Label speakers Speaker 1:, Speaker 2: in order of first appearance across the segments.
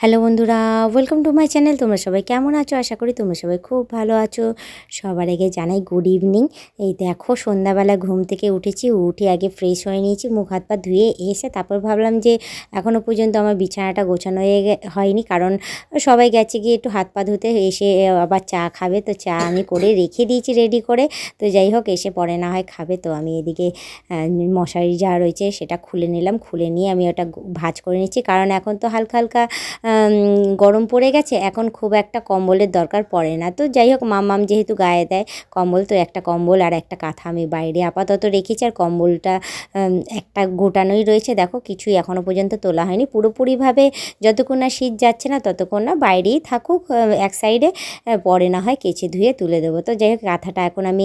Speaker 1: Hello বন্ধুরা welcome to my channel তোমরা সবাই কেমন আছো? আশা করি তোমরা সবাই খুব ভালো আছো। সবার আগে জানাই গুড ইভিনিং এই দেখো, সন্ধ্যাবেলা ঘুম থেকে উঠেছি, উঠে আগে ফ্রেশ হয়ে নিয়েছি, মুখ হাত পা ধুয়ে এসে তারপর ভাবলাম যে এখনও পর্যন্ত আমার বিছানাটা গোছানো হয়ে হয়নি, কারণ সবাই গেছে গিয়ে একটু হাত পা ধুতে, এসে আবার চা খাবে, তো চা আমি করে রেখে দিয়েছি রেডি করে। তো যাই হোক, এসে পরে না হয় খাবে, তো আমি এদিকে মশারি যা রয়েছে সেটা খুলে নিলাম, খুলে নিয়ে আমি ওটা ভাঁজ করে নিচ্ছি, কারণ এখন তো হালকা হালকা গরম পড়ে গেছে, এখন খুব একটা কম্বলের দরকার পড়ে না। তো যাই হোক মামাম যেহেতু গায়ে দেয় কম্বল, তো একটা কম্বল আর একটা কাঁথা আমি বাইরে আপাতত রেখেছি। আর কম্বলটা একটা গোটানোই রয়েছে। দেখো, কিছুই এখনও পর্যন্ত তোলা হয়নি। পুরোপুরিভাবে যতক্ষণ না শীত যাচ্ছে না, ততক্ষণ না বাইরেই থাকুক এক সাইডে পরে না হয় কেচে ধুয়ে তুলে দেবো। তো যাই হোক, কাঁথাটা এখন আমি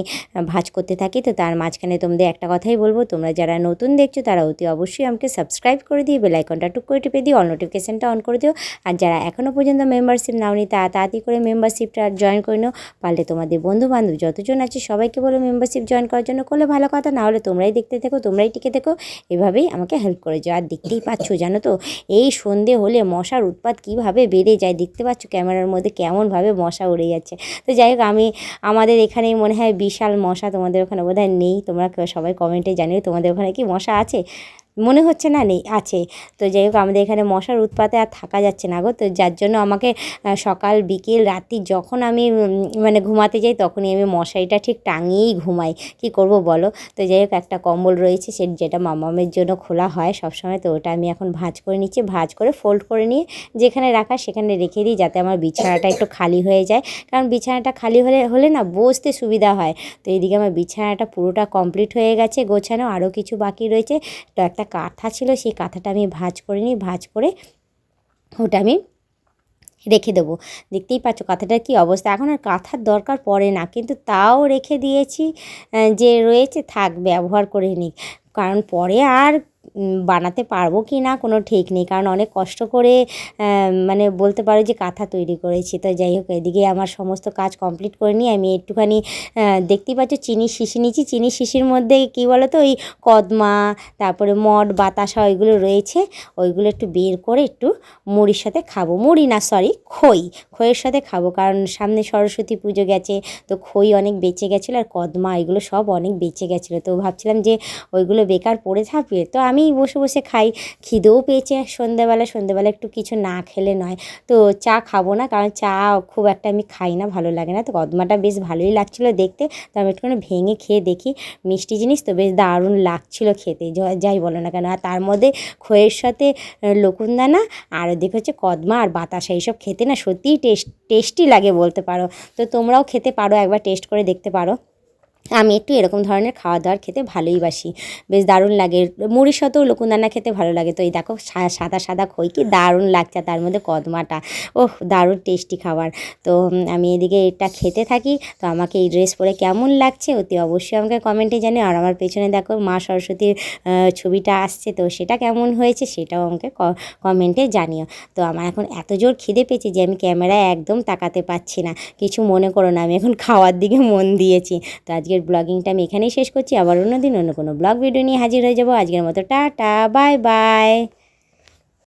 Speaker 1: ভাঁজ করতে থাকি। তো তার মাঝখানে তোমাদের একটা কথাই বলব, তোমরা যারা নতুন দেখছ, তারা অতি অবশ্যই আমাকে সাবস্ক্রাইব করে দিয়ে বেল আইকনটা টুক করে টিপে দিও, অল নোটিফিকেশানটা অন করে দিও। আর যারা এখনও পর্যন্ত মেম্বারশিপ নাওনি, তা তাড়াতাড়ি করে মেম্বারশিপটা জয়েন করে নাও। পারলে তোমাদের বন্ধু বান্ধব যতজন আছে, সবাইকে বলো মেম্বারশিপ জয়েন করার জন্য করলে ভালো কথা, না হলে তোমরাই দেখতে থেকো, তোমরাই টিকে থেকো। এভাবেই আমাকে হেল্প করে যাও। আর দেখতেই পাচ্ছ, জানো তো, এই সন্ধে হলে মশার উৎপাত কীভাবে বেড়ে যায়, দেখতে পাচ্ছ ক্যামেরার মধ্যে কেমনভাবে মশা উড়ে যাচ্ছে। তো যাই হোক, আমি, আমাদের এখানেই মনে হয় বিশাল মশা তোমাদের ওখানে বোধহয় নেই। তোমরা সবাই কমেন্টে জানিও তোমাদের ওখানে কি মশা আছে? মনে হচ্ছে না, নেই, আছে। তো যাই হোক, আমাদের এখানে মশার উৎপাতে আর থাকা যাচ্ছে না গো। তো যার জন্য আমাকে সকাল, বিকেল, রাত্রি যখন আমি মানে ঘুমাতে যাই, তখনই আমি মশারিটা ঠিক টাঙিয়েই ঘুমাই। কি করব বলো? তো যাই হোক, একটা কম্বল রয়েছে, সে যেটা মামামের জন্য খোলা হয় সবসময়, তো ওটা আমি এখন ভাঁজ করে নিচ্ছি। ভাঁজ করে ফোল্ড করে নিয়ে যেখানে রাখা সেখানে রেখে দিই, যাতে আমার বিছানাটা একটু খালি হয়ে যায়। কারণ বিছানাটা খালি হলে হলে না বসতে সুবিধা হয়। তো এদিকে আমার বিছানাটা পুরোটা কমপ্লিট হয়ে গেছে, গোছানো, আরও কিছু বাকি রয়েছে। তো একটা কাঁথা ছিল, সেই কাঁথাটা আমি ভাজ করে নিই, ভাজ করে ওটা আমি রেখে দেবো। দেখতেই পাচ্ছ কাঁথাটার কী অবস্থা। এখন আর কাঁথার দরকার পড়ে না, কিন্তু তাও রেখে দিয়েছি যে রয়েছে থাক, ব্যবহার করে নিই কারণ পরে আর বানাতে পারব কি না কোনো ঠিক নেই। কারণ অনেক কষ্ট করে মানে বলতে পারো যে কাঁথা তৈরি করেছি। তো যাই হোক, এদিকে আমার সমস্ত কাজ কমপ্লিট করে নিয়ে আমি একটুখানি দেখতেই পাচ্ছ চিনি শিশি নিয়েছি। চিনি শিশির মধ্যে কী বলো তো ওই কদমা, তারপরে মঠ বাতাসা ওইগুলো রয়েছে। ওইগুলো একটু বের করে একটু মুড়ির সাথে খাব। মুড়ি না সরি খই। খইয়ের সাথে খাব। কারণ সামনে সরস্বতী পুজো গেছে, তো খই অনেক বেঁচে গেছিল আর কদমা, এগুলো সব অনেক বেঁচে গেছিল। তো ভাবছিলাম যে ওইগুলো বেকার পড়ে থাকবে তো আমি বসে বসে খাই। খিদেও পেয়েছে সন্ধ্যাবেলা সন্ধ্যাবেলা একটু কিছু না খেলে নয়। তো চা খাব না, কারণ চা খুব একটা আমি খাই না, ভালো লাগে না। তো কদমাটা বেশ ভালোই লাগছিল দেখতে। তো আমি একটুখানি ভেঙে খেয়ে দেখি মিষ্টি জিনিস, তো বেশ দারুণ লাগছিল খেতে। যাই বলো না কেন। আর তার মধ্যে খইয়ের সাথে লকুনদানা আর ওদিকে হচ্ছে কদমা আর বাতাসা, এইসব খেতে না সত্যিই টেস্ট টেস্টি লাগে বলতে পারো। তো তোমরাও খেতে পারো, একবার টেস্ট করে দেখতে পারো। আমি একটু এরকম ধরনের খাওয়া দাওয়ার খেতে ভালোই বাসি। বেশ দারুণ লাগে। মুড়ির সাথেও লকুনদানা খেতে ভালো লাগে। তো এই দেখো সাদা সাদা খই, কি দারুণ লাগছে তার মধ্যে কদমাটা। ওহ, দারুণ টেস্টি খাবার। তো আমি এদিকে এটা খেতে থাকি। তো আমাকে এই ড্রেস পরে কেমন লাগছে অতি অবশ্যই আমাকে কমেন্টে জানিও। আর আমার পেছনে দেখো, মা সরস্বতীর ছবিটা আসছে। তো সেটা কেমন হয়েছে সেটাও আমাকে কমেন্টে জানিও। তো আমার এখন এত জোর খিদে পেয়েছে যে আমি ক্যামেরায় একদম তাকাতে পাচ্ছি না। কিছু মনে করো না, আমি এখন খাওয়ার দিকে মন দিয়েছি। তো আজকের ব্লগিংটা আমি এখানেই শেষ করছি। আবার অন্য দিন অন্য কোনো ব্লগ ভিডিও নিয়ে হাজির হয়ে যাব। আজকের মতো টাটা বাই বাই